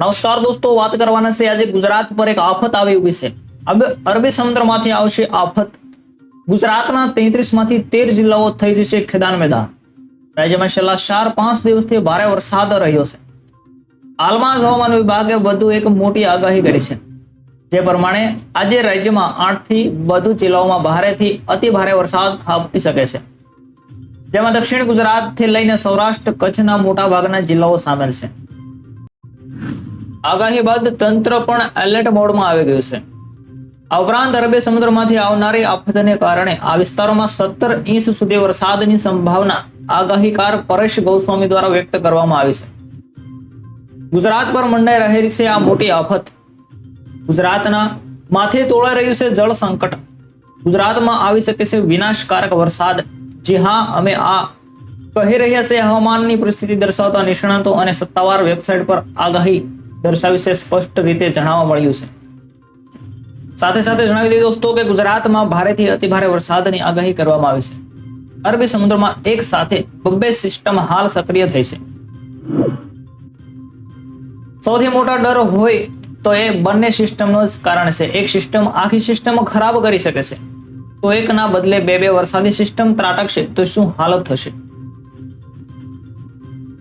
નમસ્કાર દોસ્તો, વાત કરવાના છે આજે ગુજરાત પર એક આફત આવી ઊભી છે. હવે અરબી સમુદ્રમાંથી આવશે આફત. ગુજરાતના તેત્રીસમાંથી તેર જિલ્લાઓ થઈ જશે ખેદાન મેદાન. રાજ્યમાં છેલ્લા ચાર, પાંચ દિવસથી ભારે વરસાદ રહ્યો છે. હાલમાં જ હવામાન વિભાગે વધુ એક મોટી આગાહી કરી છે. જે પ્રમાણે આજે રાજ્યમાં આઠથી વધુ જિલ્લાઓમાં ભારેથી અતિ ભારે વરસાદ ખાબકી શકે છે. જેમાં દક્ષિણ ગુજરાતથી લઈને સૌરાષ્ટ્ર કચ્છના મોટા ભાગના જિલ્લાઓ સામેલ છે. આગાહી બાદ તંત્ર પણ એલર્ટ મોડમાં આવી ગયું છે. આ ઉપરાંત અરબી સમુદ્રમાંથી આવનારી આફતને કારણે આ વિસ્તારોમાં સત્તર ઇંચ સુધી વરસાદની સંભાવના આગાહીકાર પરેશ ગોસ્વામી દ્વારા વ્યક્ત કરવામાં આવી છે. ગુજરાત પર મંડાઈ રહેલી છે આ મોટી આફત. ગુજરાતના માથે તોળાઈ રહ્યું છે જળ સંકટ. ગુજરાતમાં આવી શકે છે વિનાશકારક વરસાદ. જે હા, અમે આ કહી રહ્યા છે હવામાનની પરિસ્થિતિ દર્શાવતા નિષ્ણાતો અને સત્તાવાર વેબસાઇટ પર આગાહી દર્શાવી છે, સ્પષ્ટ રીતે જણાવવા મળ્યું છે. સાથે સાથે જણાવી દઈએ દોસ્તો કે ગુજરાતમાં ભારેથી અતિભારે વરસાદની આગાહી કરવામાં આવી છે. અરબી સમુદ્રમાં એક સાથે બબ્બે સિસ્ટમ હાલ સક્રિય થઈ છે. સૌથી મોટો ડર હોય તો એ બંને સિસ્ટમનો જ કારણ છે. એક સિસ્ટમ આખી સિસ્ટમ ખરાબ કરી શકે છે. તો એકના બદલે બે બે વરસાદી સિસ્ટમ ત્રાટકશે તો શું હાલત થશે?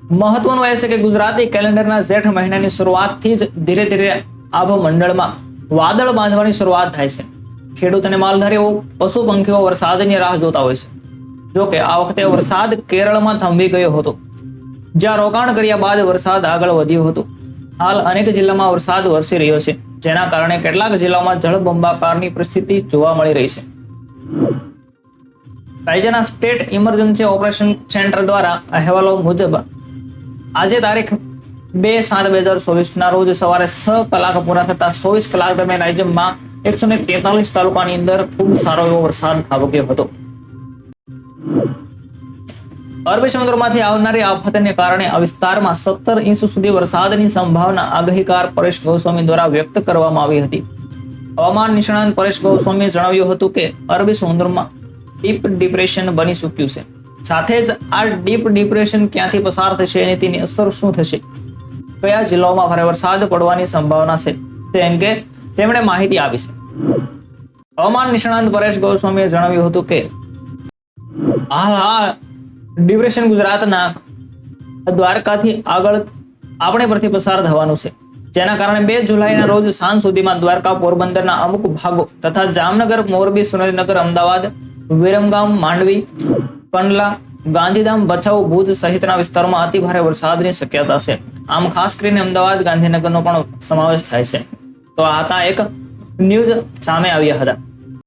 મહત્વનું એ છે કે ગુજરાતી કેલેન્ડરના જેઠ મહિનાની શરૂઆતથી જ ધીરે ધીરે આભ મંડળમાં વાદળ બાંધવાની શરૂઆત થાય છે. ખેડૂત અને માલધારીઓ, પશુ પંખીઓ વરસાદની રાહ જોતા હોય છે. જો આ વખતે વરસાદ કેરળમાં થંભી ગયો હતો. જ્યાં રોકાણ કર્યા બાદ વરસાદ આગળ વધ્યો હતો. હાલ અનેક જિલ્લામાં વરસાદ વરસી રહ્યો છે, જેના કારણે કેટલાક જિલ્લાઓમાં જળબંબાકારની પરિસ્થિતિ જોવા મળી રહી છે. રાજ્યના સ્ટેટ ઇમરજન્સી ઓપરેશન સેન્ટર દ્વારા અહેવાલો મુજબ આજે તારીખ બે સાત બે હજાર ચોવીસ ના રોજ સવારે છ કલાક પૂરા થતા ચોવીસ કલાક દરમિયાન રાજ્યમાં એકસો ને તેતાલીસ તાલુકાની અંદર ખૂબ સારો એવો વરસાદ ખાબક્યો હતો. અરબી સમુદ્રમાંથી આવનારી આફતને કારણે આ વિસ્તારમાં સત્તર ઇંચ સુધી વરસાદની સંભાવના આગાહીકાર પરેશ ગોસ્વામી દ્વારા વ્યક્ત કરવામાં આવી હતી. હવામાન નિષ્ણાંત પરેશ ગોસ્વામીએ જણાવ્યું હતું કે અરબી સમુદ્રમાં ડીપ ડિપ્રેશન બની ચૂક્યું છે. સાથે જ આ ડીપ ડિપ્રેશન ક્યાંથી પસાર થશે અને તેની અસર શું થશે? કયા જિલ્લાઓમાં ભારે વરસાદ પડવાની સંભાવના છે? તે અંગે તેમણે માહિતી આપી છે. હવામાન નિષ્ણાંત પરેશ ગોસ્વામીએ જણાવ્યું હતું કે, હાલ આ ડિપ્રેશન ગુજરાતના દ્વારકાથી આગળ આપણે પરથી પસાર થવાનું છે. જેના કારણે બે જુલાઈના રોજ સાંજ સુધીમાં દ્વારકા પોરબંદરના અમુક ભાગો તથા જામનગર, મોરબી, સુરેન્દ્રનગર, અમદાવાદ, વિરમગામ, માંડવી કંડલા ગાંધીધામ ભચાઉ ભુજ સહિતના વિસ્તારોમાં અતિ ભારે વરસાદની શક્યતા છે. આમ ખાસ કરીને અમદાવાદ, ગાંધીનગરનો પણ સમાવેશ થાય છે. તો આ હતા એક ન્યૂઝ સામે આવ્યા હતા.